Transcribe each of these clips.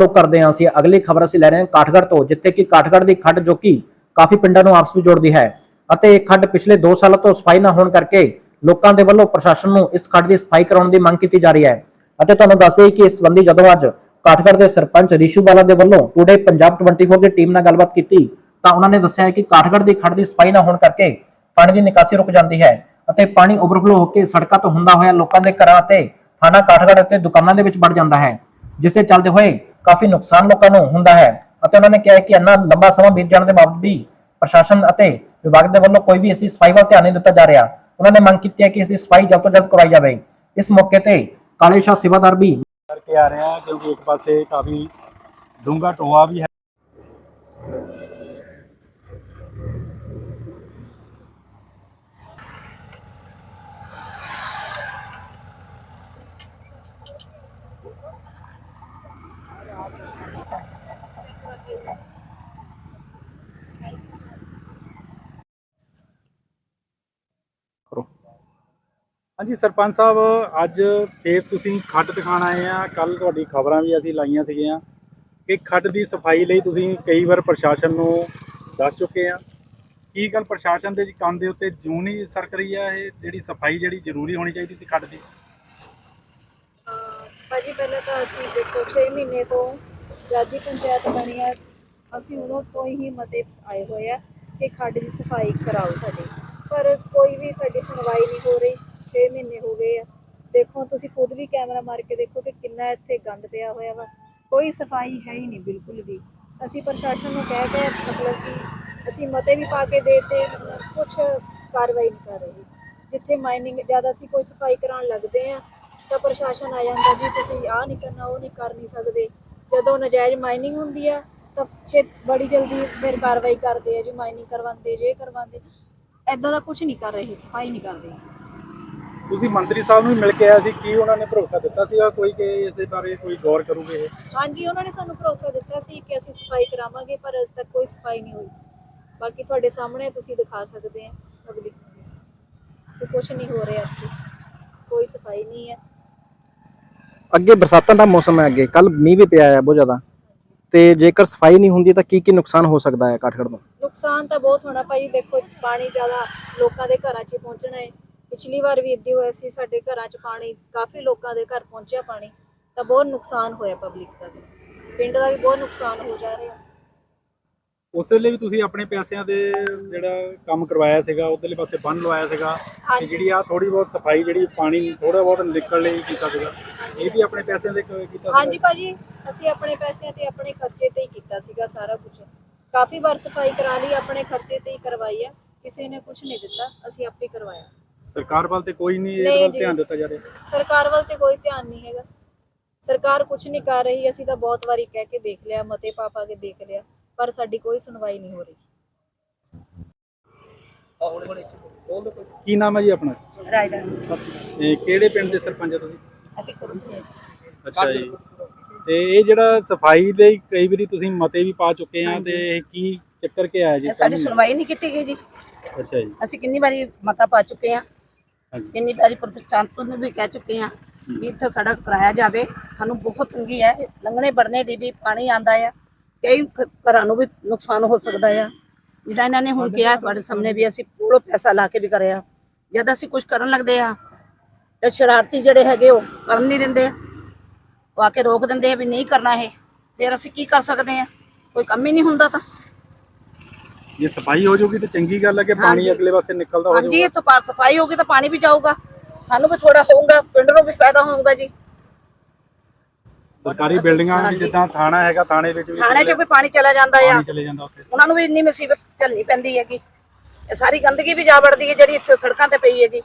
ਲੋਕ ਕਰਦੇ ਹਾਂ ਅਸੀਂ ਅਗਲੀ ਖਬਰ ਅਸੀਂ ਲੈ ਰਹੇ ਹਾਂ ਕਾਠਗੜ੍ਹ ਤੋਂ, ਜਿੱਥੇ ਕਿ ਕਾਠਗੜ ਦੀ ਖੱਡ ਜੋ ਕਿ ਕਾਫੀ ਪਿੰਡਾਂ ਨੂੰ ਆਪਸ ਵਿੱਚ ਜੋੜਦੀ ਹੈ ਅਤੇ ਇਹ ਖੱਡ ਪਿਛਲੇ 2 ਸਾਲਾਂ ਤੋਂ ਸਫ਼ਾਈ ਨਾ ਹੋਣ ਕਰਕੇ ਲੋਕਾਂ ਦੇ ਵੱਲੋਂ ਪ੍ਰਸ਼ਾਸਨ ਨੂੰ ਇਸ ਖੱਡ ਦੀ ਸਫ਼ਾਈ ਕਰਾਉਣ ਦੀ ਮੰਗ ਕੀਤੀ ਜਾ ਰਹੀ ਹੈ। ਅਤੇ ਤੁਹਾਨੂੰ ਦੱਸ ਦਈਏ ਕਿ ਇਸ ਸੰਬੰਧੀ ਜਦੋਂ ਅੱਜ ਕਾਠਗੜ੍ਹ ਦੇ ਸਰਪੰਚ ਰਿਸ਼ੂ ਬਾਲਾ ਦੇ ਵੱਲੋਂ ਟੂਡੇ ਪੰਜਾਬ 24 ਦੀ ਟੀਮ ਨਾਲ ਗੱਲਬਾਤ ਕੀਤੀ, ਤਾਂ ਉਹਨਾਂ ਨੇ ਦੱਸਿਆ ਹੈ ਕਿ ਕਾਠਗੜ੍ਹ ਦੀ ਖੱਡ ਦੀ ਸਫ਼ਾਈ ਨਾ ਹੋਣ ਕਰਕੇ ਪਾਣੀ ਦੀ ਨਿਕਾਸੀ ਰੁਕ ਜਾਂਦੀ ਹੈ ਅਤੇ ਪਾਣੀ ਓਵਰਫਲੋ ਹੋ ਕੇ ਸੜਕਾਂ ਤੋਂ ਹੁੰਦਾ ਹੋਇਆ ਲੋਕਾਂ ਦੇ ਘਰਾਂ ਅਤੇ ਥਾਣਾ ਕਾਠਗੜ੍ਹ ਅਤੇ ਦੁਕਾਨਾਂ ਦੇ ਵਿੱਚ ਵੜ ਜਾਂਦਾ ਹੈ, ਜਿਸ ਦੇ ਚੱਲਦੇ ਹੋਏ ਕਾਫੀ ਨੁਕਸਾਨ ਲੋਕਾਂ ਨੂੰ ਹੁੰਦਾ ਹੈ ਅਤੇ ਉਹਨਾਂ ਨੇ ਕਿਹਾ ਕਿ ਇੰਨਾ ਲੰਬਾ ਸਮਾਂ ਬੀਤ ਜਾਣ ਦੇ ਬਾਵਜੂਦ ਵੀ ਪ੍ਰਸ਼ਾਸਨ ਅਤੇ ਵਿਭਾਗ ਦੇ ਵੱਲੋਂ ਕੋਈ ਵੀ ਇਸ ਦੀ ਸਫ਼ਾਈ ਵੱਲ ਧਿਆਨ ਨਹੀਂ ਦਿੱਤਾ ਜਾ ਰਿਹਾ। ਉਹਨਾਂ ਨੇ ਮੰਗ ਕੀਤੀ ਹੈ ਕਿ ਇਸ ਦੀ ਸਫ਼ਾਈ ਜਲਦ ਤੋਂ ਜਲਦ ਕਰਵਾਈ ਜਾਵੇ। ਇਸ ਮੌਕੇ ਤੇ ਕਾਲੇ ਸ਼ਾਹ ਸੇਵਾਦਾਰ ਵੀ ਕਰਕੇ ਆ ਰਹੇ ਹਾਂ ਕਿਉਂਕਿ ਇੱਕ ਪਾਸੇ ਕਾਫੀ ਡੂੰਘਾ ਟੋਆ ਵੀ ਹੈ। ਹਾਂਜੀ, ਸਰਪੰਚ ਸਾਹਿਬ, ਅੱਜ ਫੇਰ ਤੁਸੀਂ ਖੱਡ ਦਿਖਾਣ ਆਏ ਆ। ਕੱਲ ਤੁਹਾਡੀ ਖਬਰਾਂ ਵੀ ਅਸੀਂ ਲਾਈਆਂ ਸੀਗੀਆਂ ਕਿ ਖੱਡ ਦੀ ਸਫ਼ਾਈ ਲਈ ਤੁਸੀਂ ਕਈ ਵਾਰ ਪ੍ਰਸ਼ਾਸਨ ਨੂੰ ਦੱਸ ਚੁੱਕੇ ਆ। ਕੀ ਗੱਲ ਪ੍ਰਸ਼ਾਸਨ ਦੇ ਕੰਮ ਦੇ ਉੱਤੇ ਜੂਨੀ ਨਹੀਂ ਸਰਕ ਰਹੀ ਆ ਇਹ? ਜਿਹੜੀ ਸਫ਼ਾਈ ਜਿਹੜੀ ਜ਼ਰੂਰੀ ਹੋਣੀ ਚਾਹੀਦੀ ਸੀ ਖੱਡ ਦੀ? ਅਹ ਪਹਿਲਾਂ ਤਾਂ ਅਸੀਂ ਦੇਖੋ 6 ਮਹੀਨੇ ਤੋਂ ਰਾਜੀ ਪੰਚਾਇਤ ਬਣੀ ਹੈ ਅਸੀਂ ਉਦੋਂ ਤੋਂ ਹੀ ਮਤੇ ਆਏ ਹੋਏ ਆ ਕਿ ਖੱਡ ਦੀ ਸਫ਼ਾਈ ਕਰਾਓ ਸਾਡੀ। ਪਰ ਕੋਈ ਵੀ ਸਾਡੀ ਸੁਣਵਾਈ ਨਹੀਂ ਹੋ ਰਹੀ। 6 ਮਹੀਨੇ ਹੋ ਗਏ ਆ। ਦੇਖੋ, ਤੁਸੀਂ ਖੁਦ ਵੀ ਕੈਮਰਾ ਮਾਰ ਕੇ ਦੇਖੋ ਕਿ ਕਿੰਨਾ ਇੱਥੇ ਗੰਦ ਪਿਆ ਹੋਇਆ ਵਾ। ਕੋਈ ਸਫ਼ਾਈ ਹੈ ਹੀ ਨਹੀਂ ਬਿਲਕੁਲ ਵੀ। ਅਸੀਂ ਪ੍ਰਸ਼ਾਸਨ ਨੂੰ ਕਹਿ ਕੇ ਮਤਲਬ ਕਿ ਅਸੀਂ ਮਤੇ ਵੀ ਪਾ ਕੇ ਦੇਤੇ ਕੁਝ ਕਾਰਵਾਈ ਨਹੀਂ ਕਰ ਰਹੀ। ਜਿੱਥੇ ਮਾਈਨਿੰਗ ਜ਼ਿਆਦਾ ਅਸੀਂ ਕੋਈ ਸਫ਼ਾਈ ਕਰਾਉਣ ਲੱਗਦੇ ਆ ਤਾਂ ਪ੍ਰਸ਼ਾਸਨ ਆ ਜਾਂਦਾ ਜੀ ਤੁਸੀਂ ਆਹ ਨਹੀਂ ਕਰਨਾ ਉਹ ਨਹੀਂ ਕਰ ਨਹੀਂ ਸਕਦੇ। ਜਦੋਂ ਨਜਾਇਜ਼ ਮਾਈਨਿੰਗ ਹੁੰਦੀ ਆ ਤਾਂ ਛੇ ਬੜੀ ਜਲਦੀ ਫਿਰ ਕਾਰਵਾਈ ਕਰਦੇ ਆ ਜੀ ਮਾਈਨਿੰਗ ਕਰਵਾਉਂਦੇ ਜੇ ਕਰਵਾਉਂਦੇ। ਐਦਾਂ ਦਾ ਕੁਝ ਨਹੀਂ ਕਰ ਰਹੇ ਸਫ਼ਾਈ ਨਹੀਂ ਕਰਦੇ ਤੁਸੀਂ ਮੰਤਰੀ ਸਾਹਿਬ ਨੂੰ ਵੀ ਮਿਲ ਕੇ ਆਏ ਸੀ ਕੀ ਉਹਨਾਂ ਨੇ ਭਰੋਸਾ ਦਿੱਤਾ ਸੀਗਾ ਕੋਈ ਕਿ ਇਸ ਦੇ ਬਾਰੇ ਕੋਈ ਗੌਰ ਕਰੂਗੇ ਇਹ? ਹਾਂਜੀ ਉਹਨਾਂ ਨੇ ਸਾਨੂੰ ਭਰੋਸਾ ਦਿੱਤਾ ਸੀ ਕਿ ਅਸੀਂ ਸਫ਼ਾਈ ਕਰਾਵਾਂਗੇ ਪਰ ਅਜੇ ਤੱਕ ਕੋਈ ਸਫ਼ਾਈ ਨਹੀਂ ਹੋਈ। ਬਾਕੀ ਤੁਹਾਡੇ ਸਾਹਮਣੇ ਤੁਸੀਂ ਦਿਖਾ ਸਕਦੇ ਆ ਪਬਲਿਕ ਕੁਝ ਨਹੀਂ ਹੋ ਰਿਹਾ ਇੱਥੇ। ਕੋਈ ਸਫ਼ਾਈ ਨਹੀਂ ਹੈ। ਅੱਗੇ ਬਰਸਾਤਾਂ ਦਾ ਮੌਸਮ ਹੈ ਅੱਗੇ ਕੱਲ ਮੀਂਹ ਵੀ ਪਿਆ ਹੈ ਬਹੁਤ ਜ਼ਿਆਦਾ। ਤੇ ਜੇਕਰ ਸਫ਼ਾਈ ਨਹੀਂ ਹੁੰਦੀ ਤਾਂ ਕੀ ਕੀ ਨੁਕਸਾਨ ਹੋ ਸਕਦਾ ਹੈ ਕਾਠਗੜ੍ਹ ਤੋਂ? ਨੁਕਸਾਨ ਤਾਂ ਬਹੁਤ ਹੋਣਾ ਭਾਈ ਦੇਖੋ ਪਾਣੀ ਜ਼ਿਆਦਾ ਲੋਕਾਂ ਦੇ ਘਰਾਂ 'ਚ ਪਹੁੰਚਣਾ ਹੈ। ਪਿਛਲੀ ਵਾਰ ਵੀ ਇੱਦਾਂ ਹੋਇਆ ਸੀ ਸਾਡੇ ਘਰਾਂ 'ਚ ਪਾਣੀ ਕਾਫੀ ਲੋਕਾਂ ਦੇ ਘਰ ਪਹੁੰਚਿਆ ਪਾਣੀ ਤਾਂ ਬਹੁਤ ਨੁਕਸਾਨ ਹੋਇਆ ਪਬਲਿਕ ਦਾ ਵੀ। ਪਿੰਡ ਦਾ ਵੀ ਬਹੁਤ ਨੁਕਸਾਨ ਹੋ ਜਾ ਰਿਹਾ। ਉਸ ਵੇਲੇ ਵੀ ਤੁਸੀਂ ਆਪਣੇ ਪੈਸਿਆਂ ਦੇ ਜਿਹੜਾ ਕੰਮ ਕਰਵਾਇਆ ਸੀਗਾ ਉਧਰਲੇ ਪਾਸੇ ਬੰਨ ਲਵਾਇਆ ਸੀਗਾ ਤੇ ਹਾਂਜੀ। ਜਿਹੜੀ ਆ ਥੋੜੀ ਬਹੁਤ ਸਫ਼ਾਈ ਜਿਹੜੀ ਪਾਣੀ ਥੋੜਾ ਬਹੁਤ ਨਿਕਲ ਲਈ ਕੀਤਾ ਸੀਗਾ। ਇਹ ਵੀ ਆਪਣੇ ਪੈਸਿਆਂ ਦੇ ਕੀਤਾ ਹਾਂਜੀ ਭਾਜੀ ਅਸੀਂ ਆਪਣੇ ਪੈਸਿਆਂ ਤੇ ਆਪਣੇ ਖਰਚੇ ਤੇ ਹੀ ਕੀਤਾ ਸੀਗਾ ਸਾਰਾ ਕੁਝ ਕਾਫੀ ਵਾਰ ਸਫ਼ਾਈ ਕਰਾ ਲਈ ਆਪਣੇ ਖਰਚੇ ਤੇ ਹੀ ਕਰਵਾਈ ਆ। ਕਿਸੇ ਨੇ ਕੁਝ ਨਹੀਂ ਦਿੱਤਾ ਅਸੀਂ ਆਪੇ ਕਰਵਾਇਆ। ਸਰਕਾਰ ਵੱਲ ਤੇ ਕੋਈ ਨਹੀਂ ਨਹੀਂ ਇਹਦੇ ਵੱਲ ਜੀ। ਧਿਆਨ ਦਿੱਤਾ ਜਾ ਰਿਹਾ। ਸਰਕਾਰ ਵੱਲ ਤੇ ਕੋਈ ਧਿਆਨ ਨਹੀਂ ਹੈਗਾ। ਸਰਕਾਰ ਕੁਝ ਨਹੀਂ ਕਰ ਰਹੀ ਅਸੀਂ ਤਾਂ ਬਹੁਤ ਵਾਰੀ ਕਹਿ ਕੇ ਦੇਖ ਲਿਆ ਮਤੇ ਪਾ ਪਾ ਕੇ ਦੇਖ ਲਿਆ ਪਰ ਸਾਡੀ ਕੋਈ ਸੁਣਵਾਈ ਨਹੀਂ ਹੋ ਰਹੀ। ਕੀ ਨਾਮ ਹੈ ਜੀ ਆਪਣਾ? ਰਾਜਧਾਨੀ ਇਹ ਕਿਹੜੇ ਪਿੰਡ ਦੇ ਸਰਪੰਚ ਹੋ ਤੁਸੀਂ? ਅਸੀਂ ਕਰੂਗੇ ਅੱਛਾ ਜੀ। ਤੇ ਇਹ ਜਿਹੜਾ ਸਫ਼ਾਈ ਦੇ ਕਈ ਵਾਰੀ ਤੁਸੀਂ ਮਤੇ ਵੀ ਪਾ ਚੁੱਕੇ ਆ ਤੇ ਇਹ ਕੀ ਚੱਕਰ ਕੇ ਆਇਆ ਜੀ ਸਾਡੀ ਸਮਝ ਨਹੀਂ ਸੁਣਵਾਈ ਨਹੀਂ ਕੀਤੀ ਗਈ ਜੀ। ਅੱਛਾ ਜੀ। ਅਸੀਂ ਕਿੰਨੀ ਵਾਰੀ ਮਤਾ ਪਾ ਚੁੱਕੇ ਹਾਂ ਹਾਂਜੀ। ਕਿੰਨੀ ਵਾਰੀ ਪ੍ਰਸ਼ਾਸਨ ਨੂੰ ਵੀ ਕਹਿ ਚੁੱਕੇ ਹਾਂ। ਵੀ ਇੱਥੇ ਸੜਕ ਕਰਾਇਆ ਜਾਵੇ। ਸਾਨੂੰ ਬਹੁਤ ਤੰਗੀ ਹੈ। ਲੰਘਣੇ ਵੜਨੇ ਦੀ ਵੀ ਪਾਣੀ ਆਂਦਾ ਆ। ਕਈ ਘਰਾਂ ਨੂੰ ਵੀ ਨੁਕਸਾਨ ਹੋ ਸਕਦਾ ਆ। ਜਿਹੜਾ ਇਹਨਾਂ ਨੇ ਹੁਣ ਕਿਹਾ ਤੁਹਾਡੇ ਸਾਹਮਣੇ ਵੀ ਅਸੀਂ ਪੂਰਾ ਪੈਸਾ ਲਾ ਕੇ ਵੀ ਕਰਿਆ। ਜਦ ਅਸੀਂ ਕੁਝ ਕਰਨ ਲੱਗਦੇ ਆ ਤੇ ਸ਼ਰਾਰਤੀ ਜਿਹੜੇ ਹੈਗੇ ਉਹ ਕਰਨ ਨਹੀਂ ਦਿੰਦੇ। ਆ ਉਹ ਆ ਕੇ ਰੋਕ ਦਿੰਦੇ ਆ ਵੀ ਨਹੀਂ ਕਰਨਾ ਇਹ। ਫਿਰ ਅਸੀਂ ਕੀ ਕਰ ਸਕਦੇ ਆ? ਕੋਈ ਕੰਮ ਹੀ ਨਹੀਂ ਹੁੰਦਾ ਤਾਂ। ਜੇ ਸਫ਼ਾਈ ਹੋ ਜਾਊਗੀ ਤੇ ਚੰਗੀ ਗੱਲ ਹੈ ਕਿ ਪਾਣੀ ਹਾਂਜੀ। ਅਗਲੇ ਪਾਸੇ ਨਿਕਲਦਾ ਹੋ ਹਾਂਜੀ ਜਾਊਗਾ। ਇਹ ਤਾਂ ਪਾ- ਸਫ਼ਾਈ ਹੋਗੀ ਤਾਂ ਪਾਣੀ ਵੀ ਜਾਊਗਾ। ਸਾਨੂੰ ਵੀ ਥੋੜਾ ਹੋਊਗਾ ਪਿੰਡ ਨੂੰ ਵੀ ਫਾਇਦਾ ਹੋਊਗਾ ਜੀ। ਸਰਕਾਰੀ ਬਿਲਡਿੰਗਾਂ ਹਾਂਜੀ। ਜਿੱਦਾਂ ਥਾਣਾ ਹੈਗਾ ਥਾਣੇ ਵਿੱਚ ਵੀ ਥਾਣੇ 'ਚ ਵੀ ਪਾਣੀ ਚਲਾ ਜਾਂਦਾ ਆ। ਪਾਣੀ ਚਲੇ ਜਾਂਦਾ ਉੱਥੇ। ਉਹਨਾਂ ਨੂੰ ਵੀ ਇੰਨੀ ਮੁਸੀਬਤ ਝੱਲਣੀ ਪੈਂਦੀ ਹੈਗੀ। ਇਹ ਸਾਰੀ ਗੰਦਗੀ ਵੀ ਜਾ ਵੜਦੀ ਹੈ ਜਿਹੜੀ ਇੱਥੇ ਸੜਕਾਂ ਤੇ ਪਈ ਹੈਗੀ।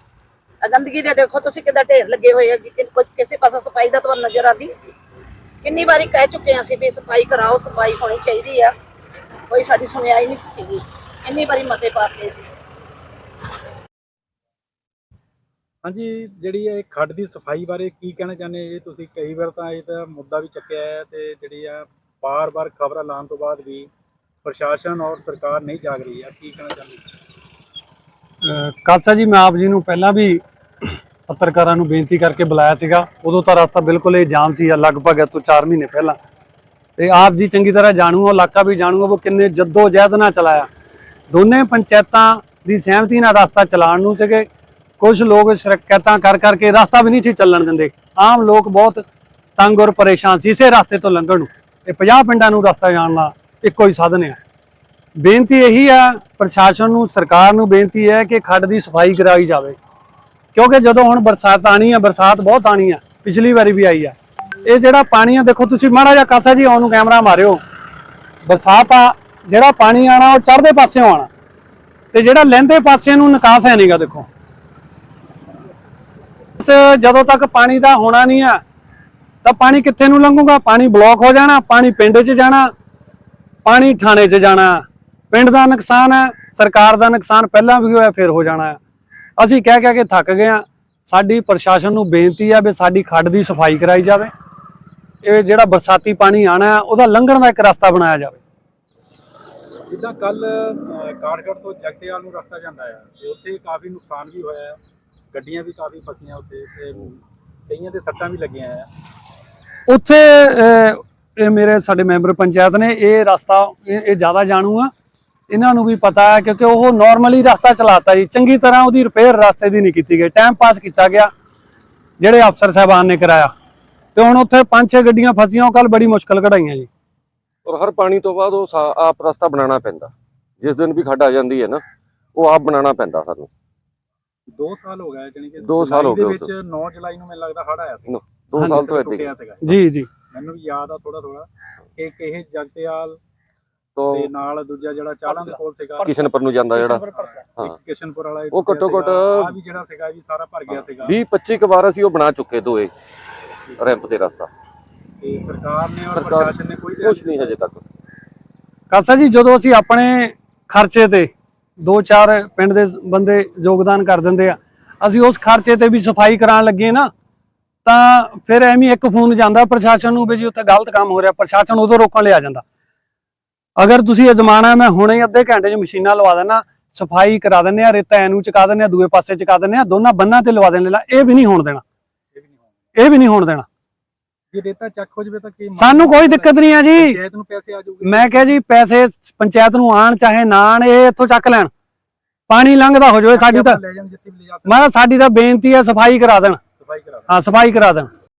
ਆ ਗੰਦਗੀ ਦੇ ਦੇਖੋ ਤੁਸੀਂ ਕਿੱਦਾਂ ਢੇਰ ਲੱਗੇ ਹੋਏ ਹੈਗੇ ਕਿ ਕੁਝ ਕਿਸੇ ਪਾਸੇ ਸਫ਼ਾਈ ਦਾ ਤੁਹਾਨੂੰ ਨਜ਼ਰ ਆਦੀ ਕਿੰਨੀ ਵਾਰੀ ਕਹਿ ਚੁੱਕੇ ਹਾਂ ਅਸੀਂ ਵੀ ਸਫ਼ਾਈ ਕਰਾਓ, ਸਫ਼ਾਈ ਹੋਣੀ ਚਾਹੀਦੀ ਆ। ਕੋਈ ਸਾਡੀ ਸੁਣਿਆ ਨਹੀਂ ਕੀਤੀ ਗਈ ਕਿੰਨੀ ਵਾਰੀ ਮਤੇ ਪਾਤੇ ਸੀ। ਹਾਂਜੀ, ਜਿਹੜੀ ਇਹ ਖੱਡ ਦੀ ਸਫ਼ਾਈ ਬਾਰੇ ਕੀ ਕਹਿਣਾ ਚਾਹੁੰਦੇ ਜੀ ਤੁਸੀਂ ਕਈ ਵਾਰ ਤਾਂ ਇਹ ਤਾਂ ਮੁੱਦਾ ਵੀ ਚੱਕਿਆ ਹੈ ਤੇ ਜਿਹੜੀ ਆ ਬਾਰ-ਬਾਰ ਖਬਰਾਂ ਲਾਉਣ ਤੋਂ ਬਾਅਦ ਵੀ ਪ੍ਰਸ਼ਾਸਨ ਔਰ ਸਰਕਾਰ ਨਹੀਂ ਜਾਗ ਰਹੀ ਆ। ਕੀ ਕਹਿਣਾ ਚਾਹੁੰਦੇ ਅਹ ਖਾਲਸਾ ਜੀ, ਮੈਂ ਆਪ ਜੀ ਨੂੰ ਪਹਿਲਾਂ ਵੀ ਪੱਤਰਕਾਰਾਂ ਨੂੰ ਬੇਨਤੀ ਕਰਕੇ ਬੁਲਾਇਆ ਸੀਗਾ। ਉਦੋਂ ਤਾਂ ਰਸਤਾ ਬਿਲਕੁਲ ਇਹ ਜਾਮ ਸੀ, ਲਗਭਗ ਤੋਂ 4 ਮਹੀਨੇ ਪਹਿਲਾਂ। ਤੇ ਆਪ ਜੀ ਚੰਗੀ ਤਰ੍ਹਾਂ ਜਾਣੂ ਹੋ, ਇਲਾਕਾ ਵੀ ਜਾਣੂ ਹੋ, ਉਹ ਕਿੰਨੇ ਜੱਦੋ ਜਹਿਦ ਨਾਲ ਚਲਾਇਆ। ਦੋਨੇ ਪੰਚਾਇਤਾਂ ਦੀ ਸਹਿਮਤੀ ਨਾਲ ਰਸਤਾ ਚਲਾਉਣ ਨੂੰ ਸੀਗੇ। ਕੁਝ ਲੋਕ ਸ਼ਿਕਾਇਤਾਂ ਕਰ ਕਰਕੇ ਰਸਤਾ ਵੀ ਨਹੀਂ ਸੀ ਚੱਲਣ ਦਿੰਦੇ। ਆਮ ਲੋਕ ਬਹੁਤ ਤੰਗ ਔਰ ਪਰੇਸ਼ਾਨ ਸੀ ਇਸੇ ਰਸਤੇ ਤੋਂ ਲੰਘਣ ਨੂੰ। ਇਹ 50 ਪਿੰਡਾਂ ਨੂੰ ਰਸਤਾ ਜਾਣ ਦਾ ਇੱਕੋ ਹੀ ਸਾਧਨ ਹੈ ਬੇਨਤੀ ਇਹੀ ਆ, ਪ੍ਰਸ਼ਾਸਨ ਨੂੰ, ਸਰਕਾਰ ਨੂੰ ਬੇਨਤੀ ਹੈ ਕਿ ਖੱਡ ਦੀ ਸਫ਼ਾਈ ਕਰਾਈ ਜਾਵੇ। ਕਿਉਂਕਿ ਜਦੋਂ ਹੁਣ ਬਰਸਾਤ ਆਣੀ ਆ, ਬਰਸਾਤ ਬਹੁਤ ਆਣੀ ਆ, ਪਿਛਲੀ ਵਾਰੀ ਵੀ ਆਈ ਆ। ਇਹ ਜਿਹੜਾ ਪਾਣੀ ਆ, ਦੇਖੋ ਤੁਸੀਂ ਮਾੜਾ ਜਿਹਾ ਕਾਸਾ ਜੀ ਆਉਣ ਨੂੰ ਕੈਮਰਾ ਮਾਰਿਓ। ਬਰਸਾਤ ਆ, ਜਿਹੜਾ ਪਾਣੀ ਆਣਾ ਉਹ ਚੜ੍ਹਦੇ ਪਾਸਿਓਂ ਆਣਾ ਤੇ ਜਿਹੜਾ ਲਹਿੰਦੇ ਪਾਸੇ ਨੂੰ ਨਿਕਾਸ ਹੈ ਨਹੀਂਗਾ ਦੇਖੋ। ਇਸ ਜਦੋਂ ਤੱਕ ਪਾਣੀ ਦਾ ਹੋਣਾ ਨਹੀਂ ਆ, ਤਾਂ ਪਾਣੀ ਕਿੱਥੇ ਨੂੰ ਲੰਘੂਗਾ? ਪਾਣੀ ਬਲੌਕ ਹੋ ਜਾਣਾ, ਪਾਣੀ ਪਿੰਡ 'ਚ ਜਾਣਾ, ਪਾਣੀ ਥਾਣੇ 'ਚ ਜਾਣਾ। ਪਿੰਡ ਦਾ ਨੁਕਸਾਨ ਹੈ ਸਰਕਾਰ ਦਾ ਨੁਕਸਾਨ ਪਹਿਲਾਂ ਵੀ ਹੋਇਆ ਫਿਰ ਹੋ ਜਾਣਾ ਹੈ। ਅਸੀਂ ਕਹਿ ਕਹਿ ਕੇ ਥੱਕ ਗਏ ਆ ਸਾਡੀ ਪ੍ਰਸ਼ਾਸਨ ਨੂੰ ਬੇਨਤੀ ਆ ਵੀ ਸਾਡੀ ਖੱਡ ਦੀ ਸਫ਼ਾਈ ਕਰਾਈ ਜਾਵੇ। ਇਹ ਜਿਹੜਾ ਬਰਸਾਤੀ ਪਾਣੀ ਆਣਾ ਹੈ ਉਹਦਾ ਲੰਘਣ ਦਾ ਇੱਕ ਰਸਤਾ ਬਣਾਇਆ ਜਾਵੇ। ਜਿੱਦਾਂ ਕੱਲ ਕਾਠਗੜ੍ਹ ਤੋਂ ਜਗਤੇਵਾਲ ਨੂੰ ਰਸਤਾ ਜਾਂਦਾ ਹੈ ਤੇ ਉੱਥੇ ਕਾਫੀ ਨੁਕਸਾਨ ਵੀ ਹੋਇਆ ਹੈ। ਗੱਡੀਆਂ ਵੀ ਕਾਫੀ ਫਸੀਆਂ ਉੱਥੇ ਤੇ ਕਈਆਂ ਦੇ ਸੱਟਾਂ ਵੀ ਲੱਗੀਆਂ ਆ ਉੱਥੇ ਇਹ ਮੇਰੇ ਸਾਡੇ ਮੈਂਬਰ ਪੰਚਾਇਤ ਨੇ ਇਹ ਰਸਤਾ ਇਹ ਜ਼ਿਆਦਾ ਜਾਣੂ ਆ। ਇਹਨਾਂ ਨੂੰ ਵੀ ਪਤਾ ਹੈ ਕਿਉਂਕਿ ਉਹ ਨਾਰਮਲੀ ਰਸਤਾ ਚਲਾਤਾ ਜੀ। ਚੰਗੀ ਤਰ੍ਹਾਂ ਉਹਦੀ ਰਿਪੇਅਰ ਰਸਤੇ ਦੀ ਨਹੀਂ ਕੀਤੀ ਗਈ। ਟਾਈਮ ਪਾਸ ਕੀਤਾ ਗਿਆ ਜਿਹੜੇ ਅਫਸਰ ਸਾਹਿਬਾਨ ਨੇ ਕਰਾਇਆ। ਤੇ ਹੁਣ ਉੱਥੇ ਪੰਜ ਛੇ ਗੱਡੀਆਂ ਫਸੀਆਂ ਕੱਲ ਬੜੀ ਮੁਸ਼ਕਲ ਕਢਾਈਆਂ ਜੀ। ਔਰ ਹਰ ਪਾਣੀ ਤੋਂ ਬਾਅਦ ਉਹ ਆਪ ਰਸਤਾ ਬਣਾਉਣਾ ਪੈਂਦਾ। ਜਿਸ ਦਿਨ ਵੀ ਖੱਡ ਆ ਜਾਂਦੀ ਹੈ ਨਾ ਉਹ ਆਪ ਬਣਾਉਣਾ ਪੈਂਦਾ ਸਾਨੂੰ। 2 ਸਾਲ ਹੋ ਗਏ ਜਾਣੀ ਕਿ ਦੋ ਸਾਲ ਹੋ ਗਏ ਵਿੱਚ 9 ਜੁਲਾਈ ਨੂੰ ਮੈਨੂੰ ਲੱਗਦਾ ਹੜ ਆਇਆ ਸੀ। ਨੋ- ਦੋ ਸਾਲ ਤੋਂ ਸੀਗਾ। ਜੀ ਜੀ। ਮੈਨੂੰ ਵੀ ਯਾਦ ਆ ਥੋੜਾ ਥੋੜਾ ਕਿ ਕਿ ਇਹ ਜਗਤੇਵਾਲ ਤੋਂ ਤੇ ਨਾਲ ਦੂਜਾ ਜਿਹੜਾ ਚਾਲਾਂ ਦੇ ਕੋਲ ਸੀਗਾ। ਕਿਸ਼ਨਪੁਰ ਨੂੰ ਜਾਂਦਾ ਜਿਹੜਾ। ਹਾਂ। ਕਿਸ਼ਨਪੁਰ ਵਾਲਾ ਉਹ ਘੱਟੋ ਘੱਟ ਆ ਵੀ ਜਿਹੜਾ ਸੀਗਾ ਵੀ ਸਾਰਾ ਭਰ ਗਿਆ ਸੀਗਾ। 20 25 ਕੁ ਵਾਰ ਅਸੀਂ ਉਹ ਬਣਾ ਚੁੱਕੇ ਦੋਏ ਰੈਂਪ ਤੇ ਰਸਤਾ। ਤੇ ਸਰਕਾਰ ਨੇ ਔਰ ਪ੍ਰਸ਼ਾਸਨ ਨੇ ਕੋਈ ਕੁਝ ਨਹੀਂ ਹਜੇ ਤੱਕ। ਕਾਸਾ ਜੀ ਜਦੋਂ ਅਸੀਂ ਆਪਣੇ ਖਰਚੇ ਤੇ ਦੋ ਚਾਰ ਪਿੰਡ ਦੇ ਬੰਦੇ ਯੋਗਦਾਨ ਕਰ ਦਿੰਦੇ ਆ ਅਸੀਂ ਉਸ ਖਰਚੇ ਤੇ ਵੀ ਸਫ਼ਾਈ ਕਰਾਉਣ ਲੱਗੇ ਨਾ ਤਾਂ ਫਿਰ ਐਵੇਂ ਇੱਕ ਫੋਨ ਜਾਂਦਾ ਪ੍ਰਸ਼ਾਸਨ ਨੂੰ ਵੀ ਜੀ ਉੱਥੇ ਗਲਤ ਕੰਮ ਹੋ ਰਿਹਾ ਪ੍ਰਸ਼ਾਸਨ ਉਦੋਂ ਰੋਕਣ ਲਈ ਆ ਜਾਂਦਾ। ਅਗਰ ਤੁਸੀਂ ਅਜਮਾਨਾ ਮੈਂ ਹੁਣੇ ਅੱਧੇ ਘੰਟੇ 'ਚ ਮਸ਼ੀਨਾਂ ਲਵਾ ਦੇਣਾ ਸਫ਼ਾਈ ਕਰਾ ਦਿੰਦੇ ਆ ਰੇਤਾ ਐਨੂੰ ਚੁਕਾ ਦਿੰਦੇ ਆ ਦੂਏ ਪਾਸੇ ਚੁਕਾ ਦਿੰਦੇ ਆ ਦੋਨਾਂ ਬੰਨਾਂ ਤੇ ਲਵਾ ਦਿੰਦੇ ਲਾ ਇਹ ਵੀ ਨਹੀਂ ਹੋਣ ਦੇਣਾ। ਇਹ ਵੀ ਨਹੀਂ ਹੋਣਾ ਦੇਣਾ। ਜੇ ਰੇਤਾ ਚੱਕ ਹੋ ਜਵੇ ਤਾਂ ਕੀ ਸਾਨੂੰ ਕੋਈ ਦਿੱਕਤ ਨਹੀਂ ਆ ਜੀ। ਪੰਚਾਇਤ ਨੂੰ ਪੈਸੇ ਆ ਜਾਊਗੇ। ਮੈਂ ਕਿਹਾ ਜੀ ਪੈਸੇ ਪੰਚਾਇਤ ਨੂੰ ਆਣ ਚਾਹੇ ਨਾ ਆਣ ਇਹ ਇੱਥੋਂ ਚੱਕ ਲੈਣ। ਪਾਣੀ ਲੰਘਦਾ ਹੋ ਜਾਵੇ ਸਾਡੀ ਤਾਂ। ਮੈਂ ਸਾਡੀ ਤਾਂ ਬੇਨਤੀ ਹੈ ਸਫ਼ਾਈ ਕਰਾ ਦੇਣ। ਸਫ਼ਾਈ ਕਰਾ ਦਿਓ। ਹਾਂ ਸਫ਼ਾਈ ਕਰਾ ਦੇਣ।